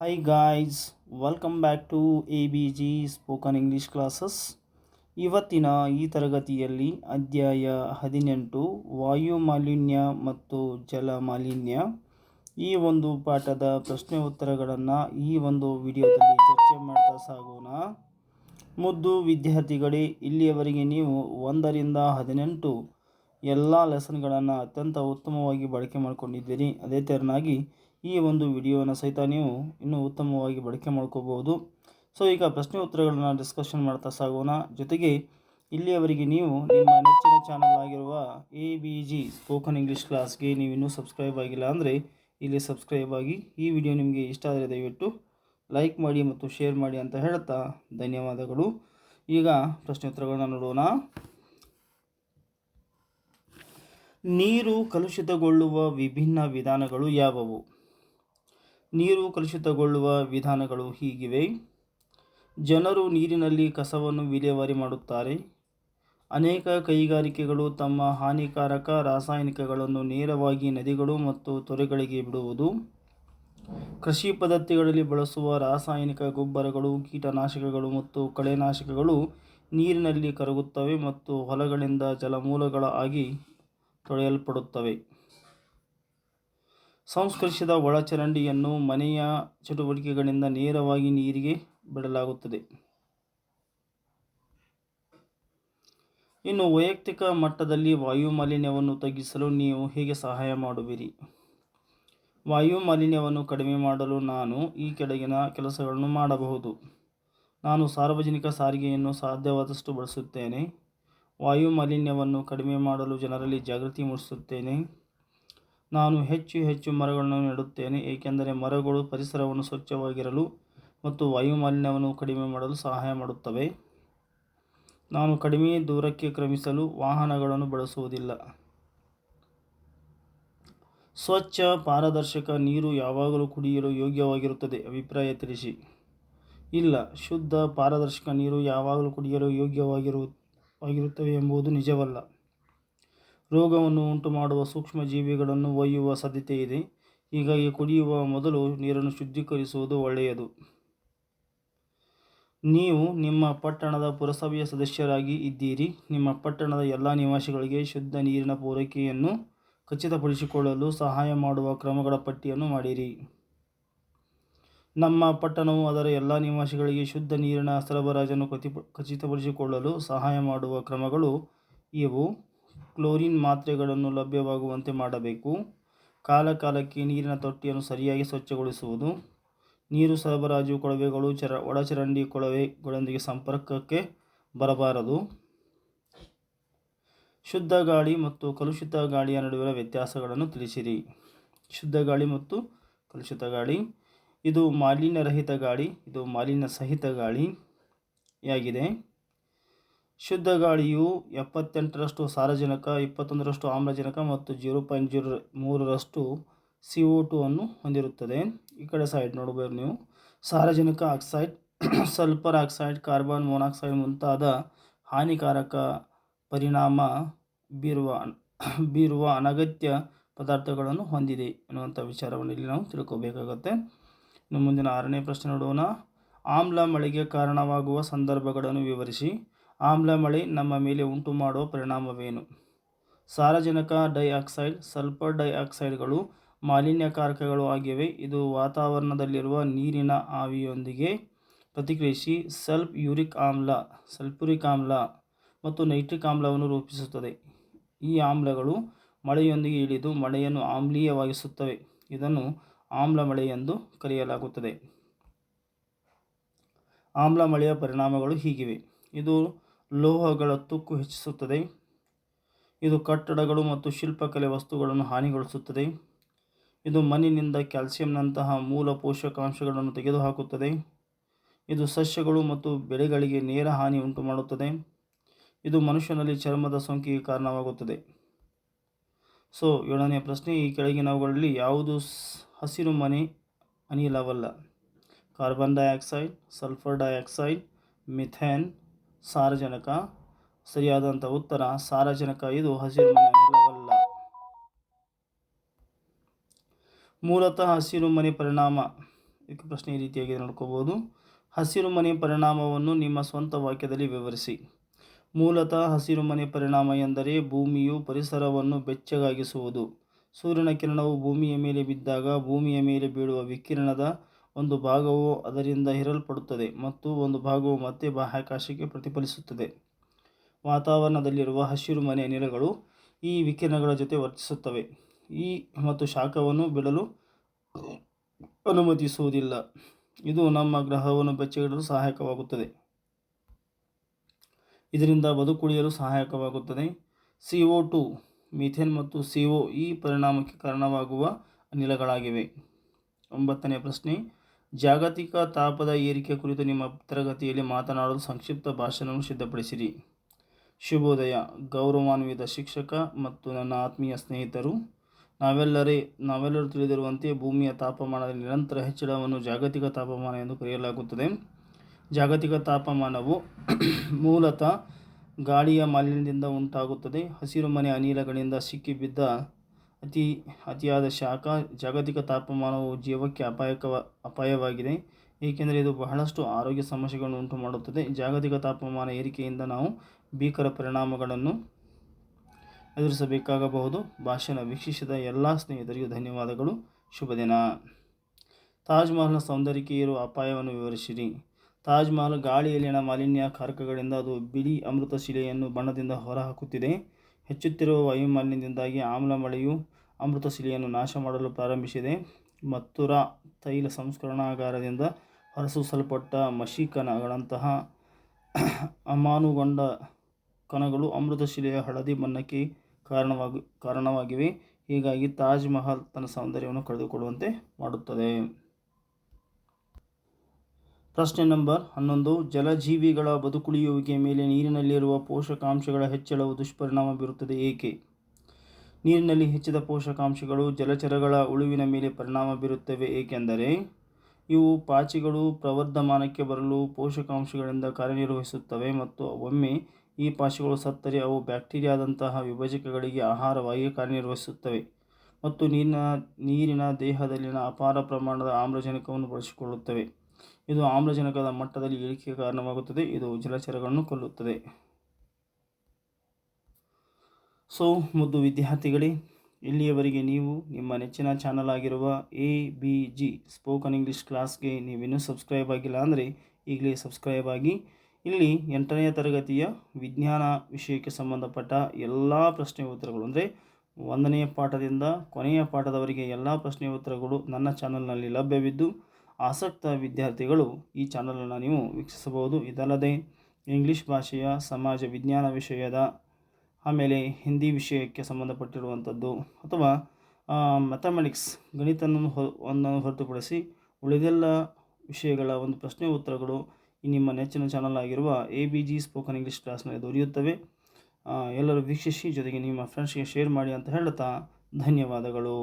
Hi guys, welcome back to ABG spoken English classes ಇವತ್ತಿನ ಈ ತರಗತಿಯಲ್ಲಿ ಅಧ್ಯಾಯ ಹದಿನೆಂಟು ವಾಯು ಮಾಲಿನ್ಯ ಮತ್ತು ಜಲ ಮಾಲಿನ್ಯ ಈ ಒಂದು ಪಾಠದ ಪ್ರಶ್ನೆ ಉತ್ತರಗಳನ್ನು ಈ ಒಂದು ವಿಡಿಯೋದಲ್ಲಿ ಚರ್ಚೆ ಮಾಡ್ತಾ ಸಾಗೋಣ. ಮುದ್ದು ವಿದ್ಯಾರ್ಥಿಗಳೇ ಇಲ್ಲಿಯವರೆಗೆ ನೀವು ಒಂದರಿಂದ ಹದಿನೆಂಟು ಎಲ್ಲ ಲೆಸನ್ಗಳನ್ನು ಅತ್ಯಂತ ಉತ್ತಮವಾಗಿ ಬಳಕೆ ಮಾಡಿಕೊಂಡಿದ್ದೀರಿ. ಅದೇ ತೆರನಾಗಿ ಈ ಒಂದು ವಿಡಿಯೋನ ಸಹಿತ ನೀವು ಇನ್ನೂ ಉತ್ತಮವಾಗಿ ಬಳಕೆ ಮಾಡ್ಕೋಬೋದು ಸೊ, ಈಗ ಪ್ರಶ್ನೆ ಉತ್ತರಗಳನ್ನು ಡಿಸ್ಕಷನ್ ಮಾಡ್ತಾ ಸಾಗೋಣ. ಜೊತೆಗೆ ಇಲ್ಲಿಯವರೆಗೆ ನೀವು ನಿಮ್ಮ ನೆಚ್ಚಿನ ಚಾನಲ್ ಆಗಿರುವ A B G spoken English ಕ್ಲಾಸ್ಗೆ ನೀವು ಇನ್ನೂ ಸಬ್ಸ್ಕ್ರೈಬ್ ಆಗಿಲ್ಲ ಅಂದರೆ ಇಲ್ಲಿ ಸಬ್ಸ್ಕ್ರೈಬ್ ಆಗಿ ಈ ವಿಡಿಯೋ ನಿಮಗೆ ಇಷ್ಟ ಆದರೆ ದಯವಿಟ್ಟು ಲೈಕ್ ಮಾಡಿ ಮತ್ತು ಶೇರ್ ಮಾಡಿ ಅಂತ ಹೇಳ್ತಾ ಧನ್ಯವಾದಗಳು. ಈಗ ಪ್ರಶ್ನೆ ಉತ್ತರಗಳನ್ನ ನೋಡೋಣ. ನೀರು ಕಲುಷಿತಗೊಳ್ಳುವ ವಿಭಿನ್ನ ವಿಧಾನಗಳು ಯಾವುವು? ನೀರು ಕಲುಷಿತಗೊಳ್ಳುವ ವಿಧಾನಗಳು ಹೀಗಿವೆ. ಜನರು ನೀರಿನಲ್ಲಿ ಕಸವನ್ನು ವಿಲೇವಾರಿ ಮಾಡುತ್ತಾರೆ. ಅನೇಕ ಕೈಗಾರಿಕೆಗಳು ತಮ್ಮ ಹಾನಿಕಾರಕ ರಾಸಾಯನಿಕಗಳನ್ನು ನೇರವಾಗಿ ನದಿಗಳು ಮತ್ತು ತೊರೆಗಳಿಗೆ ಬಿಡುವುದು. ಕೃಷಿ ಪದ್ಧತಿಗಳಲ್ಲಿ ಬಳಸುವ ರಾಸಾಯನಿಕ ಗೊಬ್ಬರಗಳು, ಕೀಟನಾಶಕಗಳು ಮತ್ತು ಕಳೆನಾಶಕಗಳು ನೀರಿನಲ್ಲಿ ಕರಗುತ್ತವೆ ಮತ್ತು ಹೊಲಗಳಿಂದ ಜಲಮೂಲಗಳ ಆಗಿ ತೊಳೆಯಲ್ಪಡುತ್ತವೆ. ಸಂಸ್ಕರಿಸಿದ ಒಳಚರಂಡಿಯನ್ನು ಮನೆಯ ಚಟುವಟಿಕೆಗಳಿಂದ ನೇರವಾಗಿ ನೀರಿಗೆ ಬಿಡಲಾಗುತ್ತದೆ. ಇನ್ನು ವೈಯಕ್ತಿಕ ಮಟ್ಟದಲ್ಲಿ ವಾಯು ಮಾಲಿನ್ಯವನ್ನು ತಗ್ಗಿಸಲು ನೀವು ಹೇಗೆ ಸಹಾಯ ಮಾಡುವಿರಿ? ವಾಯು ಮಾಲಿನ್ಯವನ್ನು ಕಡಿಮೆ ಮಾಡಲು ನಾನು ಈ ಕೆಳಗಿನ ಕೆಲಸಗಳನ್ನು ಮಾಡಬಹುದು. ನಾನು ಸಾರ್ವಜನಿಕ ಸಾರಿಗೆಯನ್ನು ಸಾಧ್ಯವಾದಷ್ಟು ಬಳಸುತ್ತೇನೆ. ವಾಯು ಮಾಲಿನ್ಯವನ್ನು ಕಡಿಮೆ ಮಾಡಲು ಜನರಲ್ಲಿ ಜಾಗೃತಿ ಮೂಡಿಸುತ್ತೇನೆ. ನಾನು ಹೆಚ್ಚು ಹೆಚ್ಚು ಮರಗಳನ್ನು ನೆಡುತ್ತೇನೆ, ಏಕೆಂದರೆ ಮರಗಳು ಪರಿಸರವನ್ನು ಸ್ವಚ್ಛವಾಗಿರಲು ಮತ್ತು ವಾಯುಮಾಲಿನ್ಯವನ್ನು ಕಡಿಮೆ ಮಾಡಲು ಸಹಾಯ ಮಾಡುತ್ತವೆ. ನಾನು ಕಡಿಮೆ ದೂರಕ್ಕೆ ಕ್ರಮಿಸಲು ವಾಹನಗಳನ್ನು ಬಳಸುವುದಿಲ್ಲ. ಸ್ವಚ್ಛ, ಪಾರದರ್ಶಕ ನೀರು ಯಾವಾಗಲೂ ಕುಡಿಯಲು ಯೋಗ್ಯವಾಗಿರುತ್ತದೆ, ಅಭಿಪ್ರಾಯ ತಿಳಿಸಿ. ಇಲ್ಲ, ಶುದ್ಧ, ಪಾರದರ್ಶಕ ನೀರು ಯಾವಾಗಲೂ ಕುಡಿಯಲು ಯೋಗ್ಯವಾಗಿರು, ಆಗಿರುತ್ತವೆ ಎಂಬುದು ನಿಜವಲ್ಲ. ರೋಗವನ್ನು ಉಂಟುಮಾಡುವ ಸೂಕ್ಷ್ಮ ಜೀವಿಗಳನ್ನು ಒಯ್ಯುವ ಸಾಧ್ಯತೆ ಇದೆ ಹೀಗಾಗಿ ಕುಡಿಯುವ ಮೊದಲು ನೀರನ್ನು ಶುದ್ಧೀಕರಿಸುವುದು ಒಳ್ಳೆಯದು. ನೀವು ನಿಮ್ಮ ಪಟ್ಟಣದ ಪುರಸಭೆಯ ಸದಸ್ಯರಾಗಿ ಇದ್ದೀರಿ. ನಿಮ್ಮ ಪಟ್ಟಣದ ಎಲ್ಲ ನಿವಾಸಿಗಳಿಗೆ ಶುದ್ಧ ನೀರಿನ ಪೂರೈಕೆಯನ್ನು ಖಚಿತಪಡಿಸಿಕೊಳ್ಳಲು ಸಹಾಯ ಮಾಡುವ ಕ್ರಮಗಳ ಪಟ್ಟಿಯನ್ನು ಮಾಡಿರಿ. ನಮ್ಮ ಪಟ್ಟಣವು ಅದರ ಎಲ್ಲ ನಿವಾಸಿಗಳಿಗೆ ಶುದ್ಧ ನೀರಿನ ಸರಬರಾಜನ್ನು ಖಚಿತ, ಖಚಿತಪಡಿಸಿಕೊಳ್ಳಲು ಸಹಾಯ ಮಾಡುವ ಕ್ರಮಗಳು ಇವು. ಕ್ಲೋರಿನ್ ಮಾತ್ರೆಗಳನ್ನು ಲಭ್ಯವಾಗುವಂತೆ ಮಾಡಬೇಕು. ಕಾಲಕಾಲಕ್ಕೆ ನೀರಿನ ತೊಟ್ಟಿಯನ್ನು ಸರಿಯಾಗಿ ಸ್ವಚ್ಛಗೊಳಿಸುವುದು. ನೀರು ಸರಬರಾಜು, ಕೊಳವೆಗಳು, ಚರ ಒಳಚರಂಡಿ ಕೊಳವೆಗಳೊಂದಿಗೆ ಸಂಪರ್ಕಕ್ಕೆ ಬರಬಾರದು. ಶುದ್ಧ ಗಾಳಿ ಮತ್ತು ಕಲುಷಿತ ಗಾಳಿಯ ನಡುವಿನ ವ್ಯತ್ಯಾಸಗಳನ್ನು ತಿಳಿಸಿರಿ. ಶುದ್ಧ ಗಾಳಿ ಮತ್ತು ಕಲುಷಿತ ಗಾಳಿ. ಇದು ಮಾಲಿನ್ಯರಹಿತ ಗಾಳಿ. ಇದು ಮಾಲಿನ್ಯ ಸಹಿತ ಗಾಳಿಯಾಗಿದೆ. ಶುದ್ಧ ಗಾಳಿಯು ಎಪ್ಪತ್ತೆಂಟರಷ್ಟು ಸಾರಜನಕ, ಇಪ್ಪತ್ತೊಂದರಷ್ಟು ಆಮ್ಲಜನಕ ಮತ್ತು ಜೀರೋ ಪಾಯಿಂಟ್ ಜೀರೋ ಮೂರರಷ್ಟು ಸಿ ಒ ಟು ಅನ್ನು ಹೊಂದಿರುತ್ತದೆ. ಈ ಕಡೆ ಸೈಡ್ ನೋಡ್ಬೋದು ನೀವು. ಸಾರಜನಕ oxide, sulphur oxide, carbon monoxide ಮುಂತಾದ ಹಾನಿಕಾರಕ ಪರಿಣಾಮ ಬೀರುವ ಬೀರುವ ಅನಗತ್ಯ ಪದಾರ್ಥಗಳನ್ನು ಹೊಂದಿದೆ ಎನ್ನುವಂಥ ವಿಚಾರವನ್ನು ಇಲ್ಲಿ ನಾವು ತಿಳ್ಕೋಬೇಕಾಗತ್ತೆ. ಇನ್ನು ಮುಂದಿನ ಆರನೇ ಪ್ರಶ್ನೆ ನೋಡೋಣ. ಆಮ್ಲ ಮಳೆಗೆ ಕಾರಣವಾಗುವ ಸಂದರ್ಭಗಳನ್ನು ವಿವರಿಸಿ. ಆಮ್ಲ ಮಳೆ ನಮ್ಮ ಮೇಲೆ ಉಂಟು ಮಾಡುವ ಪರಿಣಾಮವೇನು? ಸಾರಜನಕ ಡೈಆಕ್ಸೈಡ್, ಸಲ್ಫರ್ ಡೈಆಕ್ಸೈಡ್ಗಳು ಮಾಲಿನ್ಯಕಾರಕಗಳು ಆಗಿವೆ. ಇದು ವಾತಾವರಣದಲ್ಲಿರುವ ನೀರಿನ ಆವಿಯೊಂದಿಗೆ ಪ್ರತಿಕ್ರಿಯಿಸಿ ಸಲ್ಫ್ ಯೂರಿಕ್ ಆಮ್ಲ, ಸಲ್ಫ್ಯೂರಿಕ್ ಆಮ್ಲ ಮತ್ತು ನೈಟ್ರಿಕ್ ಆಮ್ಲವನ್ನು ರೂಪಿಸುತ್ತದೆ. ಈ ಆಮ್ಲಗಳು ಮಳೆಯೊಂದಿಗೆ ಇಳಿದು ಮಳೆಯನ್ನು ಆಮ್ಲೀಯವಾಗಿಸುತ್ತವೆ. ಇದನ್ನು ಆಮ್ಲ ಮಳೆ ಎಂದು ಕರೆಯಲಾಗುತ್ತದೆ. ಆಮ್ಲ ಮಳೆಯ ಪರಿಣಾಮಗಳು ಹೀಗಿವೆ. ಇದು ಲೋಹಗಳ ತುಕ್ಕು ಹೆಚ್ಚಿಸುತ್ತದೆ. ಇದು ಕಟ್ಟಡಗಳು ಮತ್ತು ಶಿಲ್ಪಕಲೆ ವಸ್ತುಗಳನ್ನು ಹಾನಿಗೊಳಿಸುತ್ತದೆ. ಇದು ಮಣ್ಣಿನಿಂದ ಕ್ಯಾಲ್ಸಿಯಂನಂತಹ ಮೂಲ ಪೋಷಕಾಂಶಗಳನ್ನು ತೆಗೆದುಹಾಕುತ್ತದೆ. ಇದು ಸಸ್ಯಗಳು ಮತ್ತು ಬೆಳೆಗಳಿಗೆ ನೇರ ಹಾನಿ ಉಂಟುಮಾಡುತ್ತದೆ. ಇದು ಮನುಷ್ಯನಲ್ಲಿ ಚರ್ಮದ ಸೋಂಕಿಗೆ ಕಾರಣವಾಗುತ್ತದೆ. ಸೊ ಏಳನೇ ಪ್ರಶ್ನೆ, ಈ ಕೆಳಗಿನವುಗಳಲ್ಲಿ ಯಾವುದು ಹಸಿರು ಮನೆ ಅನಿಲವಲ್ಲ? Carbon dioxide, sulphur dioxide, methane ಸಾರಜನಕ. ಸರಿಯಾದಂಥ ಉತ್ತರ, ಸಾರಜನಕ. ಇದು ಹಸಿರು ಮನೆ ಅನಿಲವಲ್ಲ. ಮೂಲತಃ ಹಸಿರು ಮನೆ ಪರಿಣಾಮ. ಇದಕ್ಕೆ ಪ್ರಶ್ನೆ ಈ ರೀತಿಯಾಗಿ ನೋಡ್ಕೋಬೋದು. ಹಸಿರು ಮನೆ ಪರಿಣಾಮವನ್ನು ನಿಮ್ಮ ಸ್ವಂತ ವಾಕ್ಯದಲ್ಲಿ ವಿವರಿಸಿ. ಮೂಲತಃ ಹಸಿರು ಮನೆ ಪರಿಣಾಮ ಎಂದರೆ ಭೂಮಿಯು ಪರಿಸರವನ್ನು ಬೆಚ್ಚಗಾಗಿಸುವುದು. ಸೂರ್ಯನ ಕಿರಣವು ಭೂಮಿಯ ಮೇಲೆ ಬಿದ್ದಾಗ ಭೂಮಿಯ ಮೇಲೆ ಬೀಳುವ ವಿಕಿರಣದ ಒಂದು ಭಾಗವು ಅದರಿಂದ ಹೀರಲ್ಪಡುತ್ತದೆ ಮತ್ತು ಒಂದು ಭಾಗವು ಮತ್ತೆ ಬಾಹ್ಯಾಕಾಶಕ್ಕೆ ಪ್ರತಿಫಲಿಸುತ್ತದೆ. ವಾತಾವರಣದಲ್ಲಿರುವ ಹಸಿರು ಮನೆ ಅನಿಲಗಳು ಈ ವಿಕಿರಣಗಳ ಜೊತೆ ವರ್ತಿಸುತ್ತವೆ. ಈ ಮತ್ತು ಶಾಖವನ್ನು ಬಿಡಲು ಅನುಮತಿಸುವುದಿಲ್ಲ. ಇದು ನಮ್ಮ ಗ್ರಹವನ್ನು ಬೆಚ್ಚಗಿಡಲು ಸಹಾಯಕವಾಗುತ್ತದೆ. ಇದರಿಂದ ಬದುಕುಳಿಯಲು ಸಹಾಯಕವಾಗುತ್ತದೆ. ಸಿ ಒ ಟು, ಮಿಥೇನ್ ಮತ್ತು ಸಿ ಒ ಈ ಪರಿಣಾಮಕ್ಕೆ ಕಾರಣವಾಗುವ ಅನಿಲಗಳಾಗಿವೆ. ಒಂಬತ್ತನೇ ಪ್ರಶ್ನೆ. ಜಾಗತಿಕ ತಾಪದ ಏರಿಕೆ ಕುರಿತು ನಿಮ್ಮ ತರಗತಿಯಲ್ಲಿ ಮಾತನಾಡಲು ಸಂಕ್ಷಿಪ್ತ ಭಾಷಣವನ್ನು ಸಿದ್ಧಪಡಿಸಿರಿ. ಶುಭೋದಯ. ಗೌರವಾನ್ವಿತ ಶಿಕ್ಷಕ ಮತ್ತು ನನ್ನ ಆತ್ಮೀಯ ಸ್ನೇಹಿತರು, ನಾವೆಲ್ಲರೇ, ನಾವೆಲ್ಲರೂ ತಿಳಿದಿರುವಂತೆ ಭೂಮಿಯ ತಾಪಮಾನದ ನಿರಂತರ ಹೆಚ್ಚಳವನ್ನು ಜಾಗತಿಕ ತಾಪಮಾನ ಎಂದು ಕರೆಯಲಾಗುತ್ತದೆ. ಜಾಗತಿಕ ತಾಪಮಾನವು ಮೂಲತಃ ಗಾಳಿಯ ಮಾಲಿನ್ಯದಿಂದ ಉಂಟಾಗುತ್ತದೆ. ಹಸಿರುಮನೆ ಅನಿಲಗಳಿಂದ ಸಿಕ್ಕಿಬಿದ್ದ ಅತಿ ಅತಿಯಾದ ಶಾಖ ಜಾಗತಿಕ ತಾಪಮಾನವು ಜೀವಕ್ಕೆ ಅಪಾಯಕ ಅಪಾಯವಾಗಿದೆ. ಏಕೆಂದರೆ ಇದು ಬಹಳಷ್ಟು ಆರೋಗ್ಯ ಸಮಸ್ಯೆಗಳನ್ನು ಉಂಟು ಮಾಡುತ್ತದೆ ಜಾಗತಿಕ ತಾಪಮಾನ ಏರಿಕೆಯಿಂದ ನಾವು ಭೀಕರ ಪರಿಣಾಮಗಳನ್ನು ಎದುರಿಸಬೇಕಾಗಬಹುದು. ಭಾಷಣ ವೀಕ್ಷಿಸಿದ ಎಲ್ಲ ಸ್ನೇಹಿತರಿಗೂ ಧನ್ಯವಾದಗಳು. ಶುಭ ದಿನ. ತಾಜ್ಮಹಲ್ನ ಸೌಂದರ್ಯಕ್ಕೆ ಇರುವ ಅಪಾಯವನ್ನು ವಿವರಿಸಿರಿ. ತಾಜ್ಮಹಲ್ ಗಾಳಿಯಲ್ಲಿನ ಮಾಲಿನ್ಯ ಕಾರಕಗಳಿಂದ ಅದು ಬಿಳಿ ಅಮೃತ ಶಿಲೆಯನ್ನು ಬಣ್ಣದಿಂದ ಹೊರಹಾಕುತ್ತಿದೆ. ಹೆಚ್ಚುತ್ತಿರುವ ವಾಯುಮಾಲಿನ್ಯದಿಂದಾಗಿ ಆಮ್ಲ ಮಳೆಯು ಅಮೃತ ಶಿಲೆಯನ್ನು ನಾಶ ಮಾಡಲು ಪ್ರಾರಂಭಿಸಿದೆ. ಮತ್ತುರ ತೈಲ ಸಂಸ್ಕರಣಾಗಾರದಿಂದ ಹೊರಸೂಸಲ್ಪಟ್ಟ ಮಷಿಕಣಗಳಂತಹ ಅಮಾನುಗೊಂಡ ಕಣಗಳು ಅಮೃತ ಶಿಲೆಯ ಹಳದಿ ಬಣ್ಣಕ್ಕೆ ಕಾರಣವಾಗಿ, ಕಾರಣವಾಗಿವೆ. ಹೀಗಾಗಿ ತಾಜ್ ಮಹಲ್ ತನ್ನ ಸೌಂದರ್ಯವನ್ನು ಕಳೆದುಕೊಳ್ಳುವಂತೆ ಮಾಡುತ್ತದೆ. ಪ್ರಶ್ನೆ ನಂಬರ್ ಹನ್ನೊಂದು. ಜಲಜೀವಿಗಳ ಬದುಕುಳಿಯುವಿಕೆ ಮೇಲೆ ನೀರಿನಲ್ಲಿರುವ ಪೋಷಕಾಂಶಗಳ ಹೆಚ್ಚಳವು ದುಷ್ಪರಿಣಾಮ ಬೀರುತ್ತದೆ ಏಕೆ? ನೀರಿನಲ್ಲಿ ಹೆಚ್ಚಿದ ಪೋಷಕಾಂಶಗಳು ಜಲಚರಗಳ ಉಳುವಿನ ಮೇಲೆ ಪರಿಣಾಮ ಬೀರುತ್ತವೆ ಏಕೆಂದರೆ ಇವು ಪಾಚಿಗಳು ಪ್ರವರ್ಧಮಾನಕ್ಕೆ ಬರಲು ಪೋಷಕಾಂಶಗಳಿಂದ ಕಾರ್ಯನಿರ್ವಹಿಸುತ್ತವೆ ಮತ್ತು ಒಮ್ಮೆ ಈ ಪಾಚಿಗಳು ಸತ್ತರೆ ಅವು ಬ್ಯಾಕ್ಟೀರಿಯಾದಂತಹ ವಿಭಜಕಗಳಿಗೆ ಆಹಾರವಾಗಿ ಕಾರ್ಯನಿರ್ವಹಿಸುತ್ತವೆ ಮತ್ತು ನೀರಿನ ನೀರಿನ ದೇಹದಲ್ಲಿನ ಅಪಾರ ಪ್ರಮಾಣದ ಆಮ್ಲಜನಕವನ್ನು ಬಳಸಿಕೊಳ್ಳುತ್ತವೆ. ಇದು ಆಮ್ಲಜನಕದ ಮಟ್ಟದಲ್ಲಿ ಇಳಿಕೆಗೆ ಕಾರಣವಾಗುತ್ತದೆ. ಇದು ಜಲಚರಗಳನ್ನು ಕೊಲ್ಲುತ್ತದೆ. ಸೊ, ಮುದ್ದು ವಿದ್ಯಾರ್ಥಿಗಳೇ, ಇಲ್ಲಿಯವರೆಗೆ ನೀವು ನಿಮ್ಮ ನೆಚ್ಚಿನ ಚಾನಲ್ ಆಗಿರುವ A, B, G spoken English ಕ್ಲಾಸ್ಗೆ ನೀವಿನ್ನೂ ಸಬ್ಸ್ಕ್ರೈಬ್ ಆಗಿಲ್ಲ ಅಂದರೆ ಈಗಲೇ ಸಬ್ಸ್ಕ್ರೈಬ್ ಆಗಿ. ಇಲ್ಲಿ ಎಂಟನೆಯ ತರಗತಿಯ ವಿಜ್ಞಾನ ವಿಷಯಕ್ಕೆ ಸಂಬಂಧಪಟ್ಟ ಎಲ್ಲ ಪ್ರಶ್ನೆ ಉತ್ತರಗಳು ಅಂದರೆ ಒಂದನೆಯ ಪಾಠದಿಂದ ಕೊನೆಯ ಪಾಠದವರೆಗೆ ಎಲ್ಲ ಪ್ರಶ್ನೆ ಉತ್ತರಗಳು ನನ್ನ ಚಾನಲ್ನಲ್ಲಿ ಲಭ್ಯವಿದ್ದು ಆಸಕ್ತ ವಿದ್ಯಾರ್ಥಿಗಳು ಈ ಚಾನಲನ್ನು ನೀವು ವೀಕ್ಷಿಸಬಹುದು. ಇದಲ್ಲದೆ ಇಂಗ್ಲೀಷ್ ಭಾಷೆಯ, ಸಮಾಜ ವಿಜ್ಞಾನ ವಿಷಯದ, ಆಮೇಲೆ ಹಿಂದಿ ವಿಷಯಕ್ಕೆ ಸಂಬಂಧಪಟ್ಟಿರುವಂಥದ್ದು ಅಥವಾ ಮ್ಯಾಥಮೆಟಿಕ್ಸ್ ಗಣಿತವನ್ನು ಹೊ ಹೊರತುಪಡಿಸಿ ಉಳಿದೆಲ್ಲ ವಿಷಯಗಳ ಒಂದು ಪ್ರಶ್ನೆ ಉತ್ತರಗಳು ಈ ನಿಮ್ಮ ನೆಚ್ಚಿನ ಚಾನಲ್ ಆಗಿರುವ A B G spoken English ಕ್ಲಾಸ್ನಲ್ಲಿ ದೊರೆಯುತ್ತವೆ. ಎಲ್ಲರೂ ವೀಕ್ಷಿಸಿ, ಜೊತೆಗೆ ನಿಮ್ಮ ಫ್ರೆಂಡ್ಸ್ಗೆ ಶೇರ್ ಮಾಡಿ ಅಂತ ಹೇಳುತ್ತಾ ಧನ್ಯವಾದಗಳು.